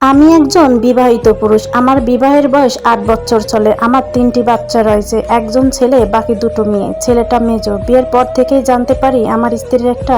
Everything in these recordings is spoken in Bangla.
আমি একজন বিবাহিত পুরুষ। আমার বিবাহের বয়স আট বছর চলে। আমার তিনটি বাচ্চা রয়েছে। একজন ছেলে, বাকি দুটো মেয়ে। ছেলেটা মেজো। বিয়ের পর থেকেই জানতে পারি আমার স্ত্রীর একটা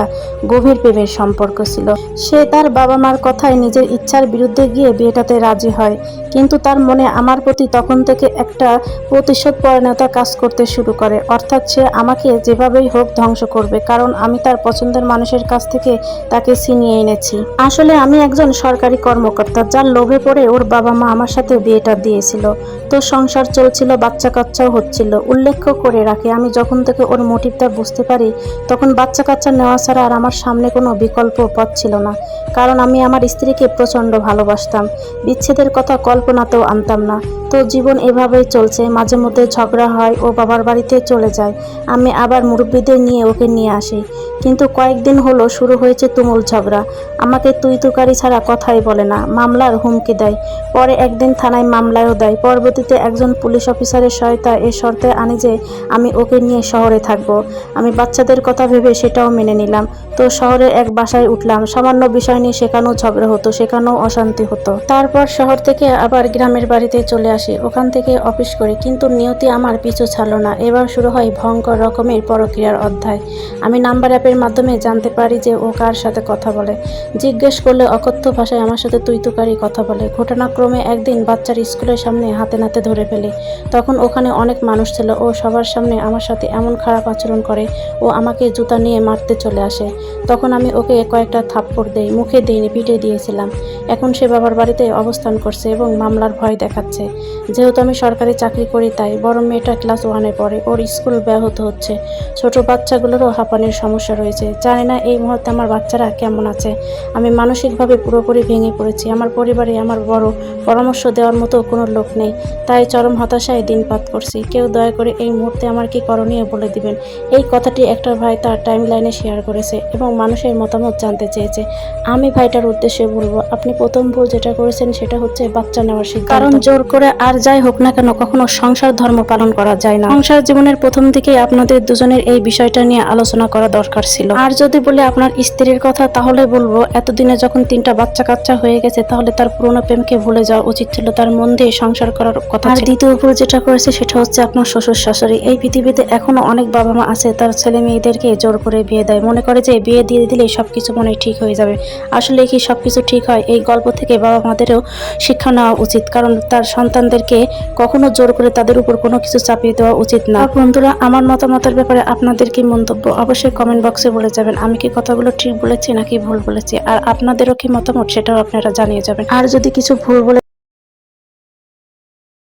গভীর প্রেমের সম্পর্ক ছিল। সে তার বাবা মার কথায় নিজের ইচ্ছার বিরুদ্ধে গিয়ে বিয়েটাতে রাজি হয়। কিন্তু তার মনে আমার প্রতি তখন থেকে একটা প্রতিশোধ পরায়ণতা কাজ করতে শুরু করে। অর্থাৎ সে আমাকে যেভাবেই হোক ধ্বংস করবে, কারণ আমি তার পছন্দের মানুষের কাছ থেকে তাকে ছিনিয়ে এনেছি। আসলে আমি একজন সরকারি কর্মকর্তা। যার লোভে পড়ে ওর বাবা মা আমার সাথে বিয়েটা দিয়েছিল। তো সংসার চলছিল বাচ্চা কাচ্চাও হচ্ছিল। উল্লেখ্য করে রাখে, আমি যখন থেকে ওর মোটিভটা বুঝতে পারি, তখন বাচ্চা কাচ্চা নেওয়া ছাড়া আর আমার সামনে কোনো বিকল্প পথ ছিল না। কারণ আমি আমার স্ত্রীকে প্রচণ্ড ভালোবাসতাম। বিচ্ছেদের কথা কল্পনাতেও আনতাম না। তো জীবন এভাবেই চলছে। মাঝে মধ্যে ঝগড়া হয় ও বাবার বাড়িতে চলে যায়। আমি আবার মুরব্বীদের নিয়ে ওকে নিয়ে আসি। কিন্তু কয়েকদিন হলো শুরু হয়েছে তুমুল ঝগড়া। আমাকে তুই তুকারি ছাড়া কথাই বলে না। মামলার হুমকি দেয়। পরে একদিন থানায় মামলায়ও দেয়। পরবর্তীতে একজন পুলিশ অফিসারের সহায়তা এ শর্তে আনি যে আমি ওকে নিয়ে শহরে থাকব। আমি বাচ্চাদের কথা ভেবে সেটাও মেনে নিলাম। তো শহরে এক বাসায় উঠলাম। সামান্য বিষয় নিয়ে সেখানেও ঝগড়া হতো, সেখানেও অশান্তি হতো। তারপর শহর থেকে আবার গ্রামের বাড়িতে চলে আসি ওখান থেকে অফিস করি, কিন্তু নিয়তি আমার পিছু ছাড়লো না। এবার শুরু হয় ভয়ঙ্কর রকমের পরক্রিয়ার অধ্যায়। আমি নাম্বার অ্যাপের মাধ্যমে জানতে পারি যে ও কার সাথে কথা বলে। জিজ্ঞেস করলে অকথ্য ভাষায় আমার সাথে তুই তুকারি কথা বলে। ঘটনাক্রমে একদিন বাচ্চার স্কুলের সামনে হাতে নাতে ধরে ফেলে। তখন ওখানে অনেক মানুষ ছিল ও সবার সামনে আমার সাথে এমন খারাপ আচরণ করে, ও আমাকে জুতা নিয়ে মারতে চলে আসে। তখন আমি ওকে কয়েকটা থাপ্পড় দেই, মুখে দিইনি, পিঠে দিয়েছিলাম। এখন সে বাবার বাড়িতে অবস্থান করছে এবং মামলার ভয় দেখাচ্ছে। যেহেতু আমি সরকারি চাকরি করি তাই বড় মেয়েটা ক্লাস ওয়ানে পড়ে ওর স্কুল ব্যাহত হচ্ছে। ছোট বাচ্চাগুলোরও হাঁপানির সমস্যা রয়েছে। জানি না এই মুহূর্তে আমার বাচ্চারা কেমন আছে। আমি মানসিকভাবে পুরোপুরি ভেঙে পড়েছি। আমার পরিবারে আমার বড় পরামর্শ দেওয়ার মতো কোনো লোক নেই। তাই চরম হতাশায় দিনপাত করছি। কেউ দয়া করে এই মুহূর্তে আমার কি করণীয় বলে দিবেন? এই কথাটি একটা ভাই তার টাইম লাইনে শেয়ার করেছে এবং মানুষের মতামত জানতে চেয়েছে। আমি ভাইটার উদ্দেশ্যে বলব, আপনি প্রথম ভুল যেটা করেছেন সেটা হচ্ছে বাচ্চা নেওয়ার সিদ্ধান্ত। কারণ জোর করে আর যাই হোক না কেন কখনো সংসার ধর্ম পালন করা যায় না। সংসার জীবনের প্রথম দিকেই আপনাদের দুজনের এই বিষয়টা নিয়ে আলোচনা করা দরকার ছিল। আর যদি বলে আপনার স্ত্রীর কথা তাহলে বলব এতদিনে যখন তিনটা বাচ্চা কাচ্চা হয়ে গেছে তাহলে তার পুরনো প্রেমকে ভুলে যাওয়া উচিত ছিল। তার মন দিয়ে সংসার করার কথা আর দ্বিতীয় ভুল যেটা করেছে সেটা হচ্ছে আপনার শ্বশুর শাশুড়ি এই পৃথিবীতে এখনও অনেক বাবা মা আছে তার ছেলে মেয়েদেরকে জোর করে বিয়ে দেয়। মনে করে যে বিয়ে দিয়ে দিলে সবকিছু মনে ঠিক হয়ে যাবে। আসলে কি সবকিছু ঠিক হয়? এই গল্প থেকে বাবা মাদেরও শিক্ষা নেওয়া উচিত কারণ তার সন্তানদেরকে কখনো জোর করে তাদের উপর কোনো কিছু চাপিয়ে দেওয়া উচিত না। বন্ধুরা আমার মতামতের ব্যাপারে আপনাদের কি মন্তব্য? অবশ্যই কমেন্ট বক্সে বলে যাবেন আমি কি কথাগুলো ঠিক বলেছি নাকি ভুল বলেছি? আর আপনাদেরও কি মতামত সেটাও আপনারা জানিয়ে যাবেন। আর যদি কিছু ভুল বলে